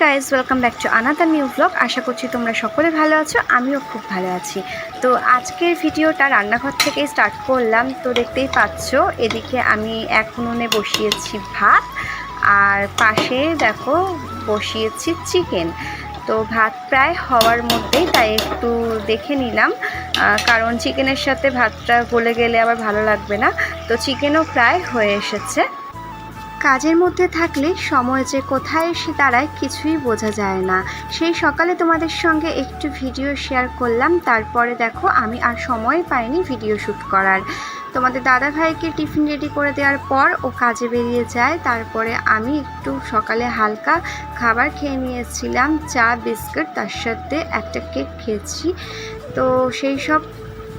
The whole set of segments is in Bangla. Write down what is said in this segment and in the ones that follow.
Guys welcome back to another new blog আশা করছি তোমরা সকলে ভালো আছো, আমিও খুব ভালো আছি। তো আজকের ভিডিওটা রান্নাঘর থেকেই স্টার্ট করলাম। তো দেখতেই পাচ্ছ, এদিকে আমি এক উনুনে বসিয়েছি ভাত, আর পাশে দেখো বসিয়েছি চিকেন তো ভাত প্রায় হওয়ার মধ্যেই তাই একটু দেখে নিলাম কারণ চিকেনের সাথে ভাতটা গলে গেলে আবার ভালো লাগবে না। তো চিকেনও প্রায় হয়ে এসেছে। কাজের মধ্যে থাকলে সময় যে কোথায় এসে দাঁড়ায় কিছুই বোঝা যায় না। সেই সকালে তোমাদের সঙ্গে একটু ভিডিও শেয়ার করলাম, তারপরে দেখো আমি আর সময় পাইনি ভিডিও শ্যুট করার। তোমাদের দাদা ভাইকে টিফিন রেডি করে দেওয়ার পর ও কাজে বেরিয়ে যায়, তারপরে আমি একটু সকালে হালকা খাবার খেয়ে নিয়েছিলাম, চা, বিস্কুট, তার সাথে একটা কেক খেয়েছি। তো সেই সব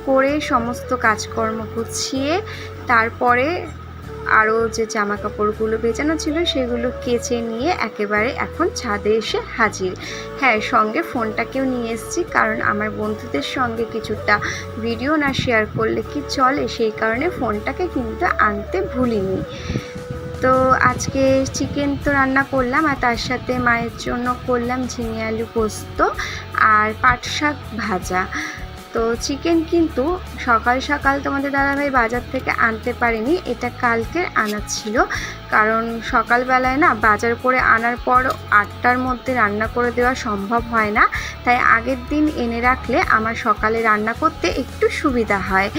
করে সমস্ত কাজকর্ম গুছিয়ে তারপরে আরও যে জামা কাপড়গুলো বেচানো ছিল সেগুলো কেচে নিয়ে একেবারে এখন ছাদে এসে হাজির। হ্যাঁ সঙ্গে ফোনটাকেও নিয়ে এসেছি কারণ আমার বন্ধুদের সঙ্গে কিছুটা ভিডিও না শেয়ার করলে কি চলে সেই কারণে ফোনটাকে কিন্তু আনতে ভুলিনি। তো আজকে চিকেন তো রান্না করলাম আর তার সাথে মায়ের জন্য করলাম ঝিঙে আলু পোস্ত আর পাট শাক ভাজা। তো চিকেন কিন্তু সকাল সকাল তোমাদের দাদাভাই বাজার থেকে আনতে পারেনি, এটা কালকে আনা ছিল। কারণ সকালবেলায় না বাজার করে আনার পর আটটার মধ্যে রান্না করে দেওয়া সম্ভব হয় না। তাই আগের দিন এনে রাখলে আমার সকালে রান্না করতে একটু সুবিধা হয়।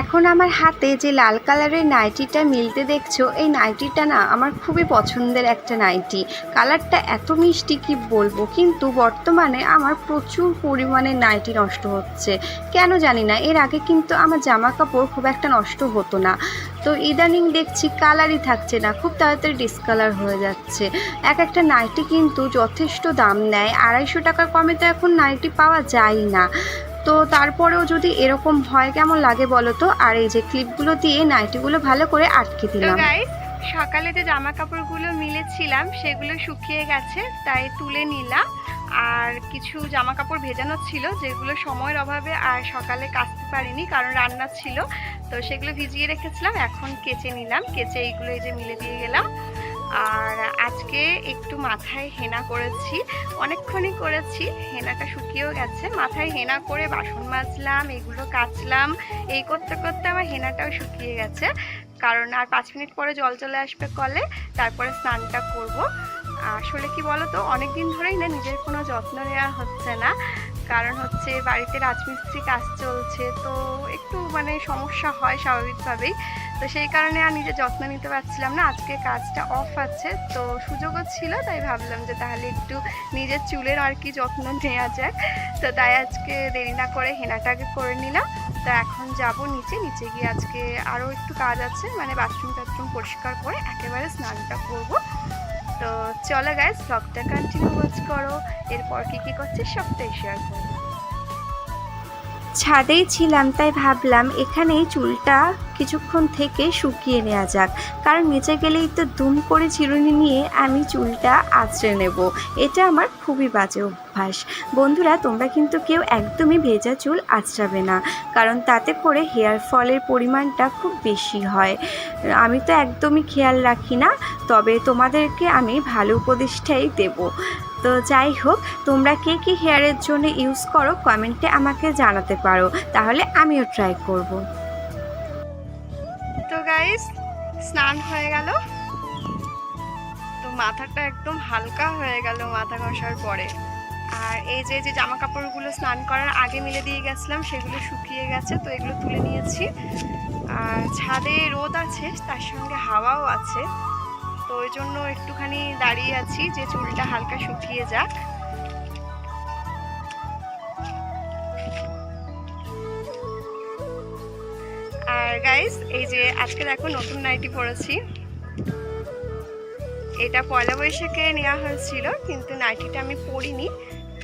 এখন আমার হাতে যে লাল কালারের নাইটিটা মিলতে দেখছ, এই নাইটিটা না আমার খুবই পছন্দের একটা নাইটি। কালারটা এত মিষ্টি কি বলব, কিন্তু বর্তমানে আমার প্রচুর পরিমাণে নাইটি নষ্ট হচ্ছে। কেন জানি না, এর আগে কিন্তু আমার জামা কাপড় খুব একটা নষ্ট হতো না। তো ইদানিং দেখছি কালারই থাকছে না, খুব তাড়াতাড়ি ডিসকালার হয়ে যাচ্ছে। এক একটা নাইটি কিন্তু যথেষ্ট দাম নেয়, আড়াইশো টাকার কমে তো এখন নাইটি পাওয়া যায় না। তো তারপরেও যদি এরকম হয় কেমন লাগে বলো তো? আর এই যে ক্লিপগুলো দিয়ে নাইটিগুলো ভালো করে আটকে দিলাম। সকালে যে জামা কাপড়গুলো মিলেছিলাম সেগুলো শুকিয়ে গেছে তাই তুলে নিলাম। আর কিছু জামা কাপড় ভেজানো ছিল যেগুলো সময়ের অভাবে আর সকালে কাচতে পারিনি কারণ রান্না ছিল। তো সেগুলো ভিজিয়ে রেখেছিলাম এখন কেচে নিলাম। কেচে এইগুলো এই যে মিলে দিয়ে গেলাম। আর আজকে একটু মাথায় হেনা করেছি, অনেকক্ষণই করেছি, হেনাটা শুকিয়েও গেছে। মাথায় হেনা করে বাসন মাজলাম, এগুলো কাচলাম, এই করতে করতে আমার হেনাটাও শুকিয়ে গেছে। কারণ আর পাঁচ মিনিট পরে জল চলে আসবে কলে, তারপরে স্নানটা করব। আসলে কি বলো তো অনেক দিন ধরেই না নিজের কোনো যত্ন নেওয়া হচ্ছে না। কারণ হচ্ছে বাড়িতে রাজমিস্ত্রি কাজ চলছে, তো একটু মানে সমস্যা হয় স্বাভাবিকভাবেই। তো সেই কারণে আর নিজের যত্ন নিতে পারছিলাম না, আজকে কাজটা অফ আছে। তো সুযোগও ছিল, তাই ভাবলাম যে তাহলে একটু নিজের চুলের আর কি যত্ন নেওয়া যাক। তো তাই আজকে দেরি না করে হেনাটাকে করে নিলাম। তো এখন যাব নিচে নিচে গিয়ে আজকে আরও একটু কাজ আছে মানে বাথরুম টাথরুম পরিষ্কার করে একেবারে স্নানটা করব। তো চলো গাইজ ব্লগটা কন্টিনিউ করো। এরপর কী কী করছে, সবটাই শেয়ার করব। ছাদেই ছিলাম, তাই ভাবলাম এখানেই চুলটা কিছুক্ষণ থেকে শুকিয়ে নেওয়া যাক। কারণ নিচে গেলেই তো দুম করে চিরুনি নিয়ে আমি চুলটা আঁচড়ে নেব। এটা আমার খুবই বাজে অভ্যাস। বন্ধুরা, তোমরা কিন্তু কেউ একদমই ভেজা চুল আঁচড়াবে না, কারণ তাতে করে হেয়ার ফলের পরিমাণটা খুব বেশি হয়। আমি তো একদমই খেয়াল রাখি না, তবে তোমাদেরকে আমি ভালো উপদেশটাই দেবো। তো যাই হোক, তোমরা কে কী হেয়ারের জন্য ইউজ করো কমেন্টে আমাকে জানাতে পারো। তাহলে আমিও ট্রাই করব। তো গাইস স্নান হয়ে গেল। তো মাথাটা একদম হালকা হয়ে গেল মাথা ঘষার পরে। আর এই যে যে জামা কাপড়গুলো স্নান করার আগে মিলে দিয়ে গেছিলাম, সেগুলো শুকিয়ে গেছে, তো এগুলো তুলে নিয়েছি। আর ছাদে রোদ আছে, তার সঙ্গে হাওয়াও আছে। ওই জন্য একটুখানি দাঁড়িয়ে আছি যে চুলটা হালকা শুকিয়ে যাক। আর গাইস এই যে আজকে দেখো নতুন নাইটি পরেছি। এটা পয়লা বৈশাখে নেওয়া হয়েছিল, কিন্তু নাইটিটা আমি পরিনি।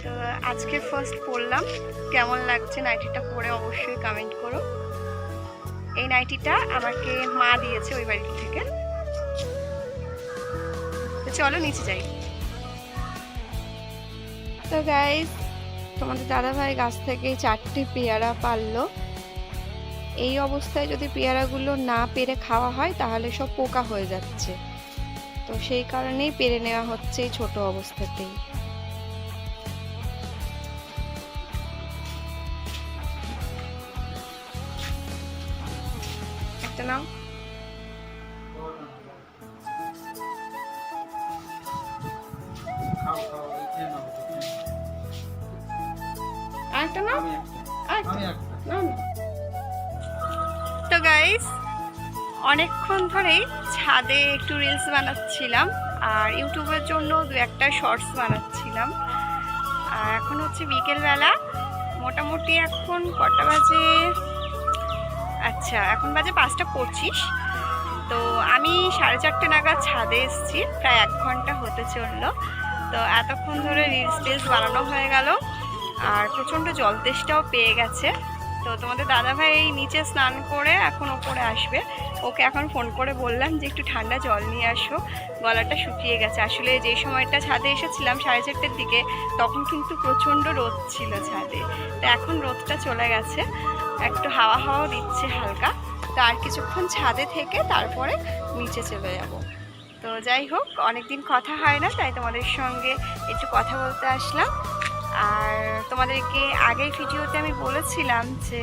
তো আজকে ফার্স্ট পরলাম। কেমন লাগছে নাইটিটা পরে অবশ্যই কমেন্ট করো। এই নাইটিটা আমাকে মা দিয়েছে ওই বাড়ি থেকে। চলো নিচে যাই। তো গাইস তোমাদের দাদাভাই গাছ থেকে চারটে পেয়ারা পারল এই অবস্থায় যদি পেয়ারাগুলো না পেরে খাওয়া হয়, তাহলে সব পোকা হয়ে যাচ্ছে। তো তো সেই কারণেই পেরে নেওয়া হচ্ছে এই ছোট অবস্থাতেই। একটা নাও। নাও। তো গাইস অনেকক্ষণ ধরেই ছাদে একটু রিলস বানাচ্ছিলাম আর ইউটিউবের জন্য দু একটা শর্টস বানাচ্ছিলাম। আর এখন হচ্ছে বিকেলবেলা। মোটামুটি এখন কটা বাজে? আচ্ছা এখন বাজে পাঁচটা পঁচিশ। তো আমি সাড়ে চারটে নাগাদ ছাদে এসেছি প্রায় এক ঘণ্টা হতে চলল। তো এতক্ষণ ধরে রিলস টিলস বানানো হয়ে গেল আর প্রচণ্ড জল তেষ্টাও পেয়ে গেছে। তো তোমাদের দাদাভাই এই নিচে স্নান করে এখন ওপরে আসবে। ওকে এখন ফোন করে বললাম যে একটু ঠান্ডা জল নিয়ে আসো। গলাটা শুকিয়ে গেছে। আসলে যে সময়টা ছাদে এসেছিলাম সাড়ে চারটের দিকে, তখন কিন্তু প্রচণ্ড রোদ ছিল ছাদে। তো এখন রোদটা চলে গেছে। একটু হাওয়া হাওয়াও দিচ্ছে হালকা। তো আর কিছুক্ষণ ছাদে থেকে তারপরে নিচে চলে যাব। তো যাই হোক, অনেকদিন কথা হয় না, তাই তোমাদের সঙ্গে একটু কথা বলতে আসলাম। আর তোমাদেরকে আগের ভিডিওতে আমি বলেছিলাম যে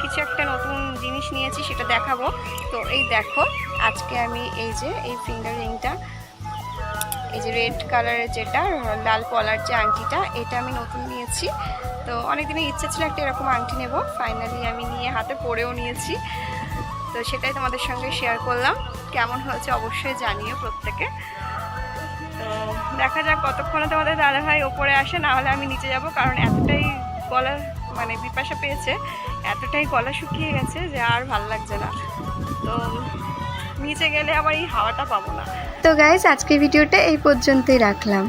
কিছু একটা নতুন জিনিস নিয়েছি, সেটা দেখাবো। তো এই দেখো, আজকে আমি এই যে, এই ফিঙ্গার রিংটা এই যে রেড কালারের যেটা, লাল পলার যে আংটিটা, এটা আমি নতুন নিয়েছি। তো অনেক দিনের ইচ্ছা ছিল একটা এরকম আংটি নেব। ফাইনালি আমি নিয়ে হাতে পরেও নিয়েছি। তো সেটাই তোমাদের সঙ্গে শেয়ার করলাম। কেমন হয়েছে অবশ্যই জানিও প্রত্যেকে। তো দেখা যাক কতক্ষণে তোমাদের দাদাভাই ওপরে আসে, না হলে আমি নিচে যাব, কারণ এতটাই গলা মানে বিপাশা পেয়েছে, এতটাই গলা শুকিয়ে গেছে যে আর ভালো লাগছে না। তো নিচে গেলে আবার এই হাওয়াটা পাবো না। তো গাইজ আজকের ভিডিওটা এই পর্যন্তই রাখলাম।